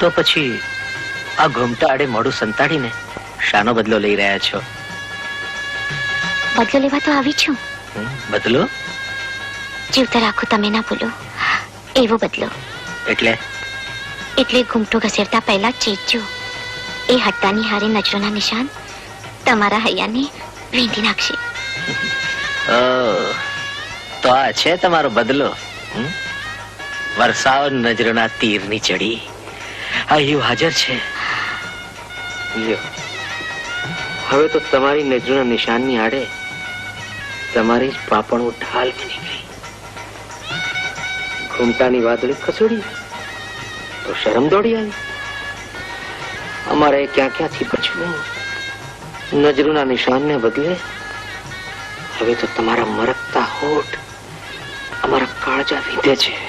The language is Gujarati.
તો પછી આ ઘૂમતા આડે મોડું સંતાડીને શાનો બદલો લઈ રહ્યા છો? બદલો લેવા તો આવી છું. બદલો? જીવતા રાખો તમે ના ભૂલો. એવો બદલો. એટલે? એટલે ઘૂમટો ઘસેડતા પહેલા ચેતજો એ હટ્ટાની હારે નજરોના નિશાન તમારા હૈયાને વીંધી નાખશે. તો આ છે તમારો બદલો? વરસાવ નજરોના તીરની ચડી. આ હાજર છે. હવે તો તમારી નજરોના નિશાનની આડે તમારી જ પાપણો ઢાલ બની ગઈ ઘૂમટાની વાદળી ખસોડી. તો શરમ દોડી આવી. અમારે ક્યાં ક્યાંથી બચવું? નજરોના નિશાનને બદલે હવે તો તમારા મરકતા હોઠ અમારા કાળજા વીધે છે.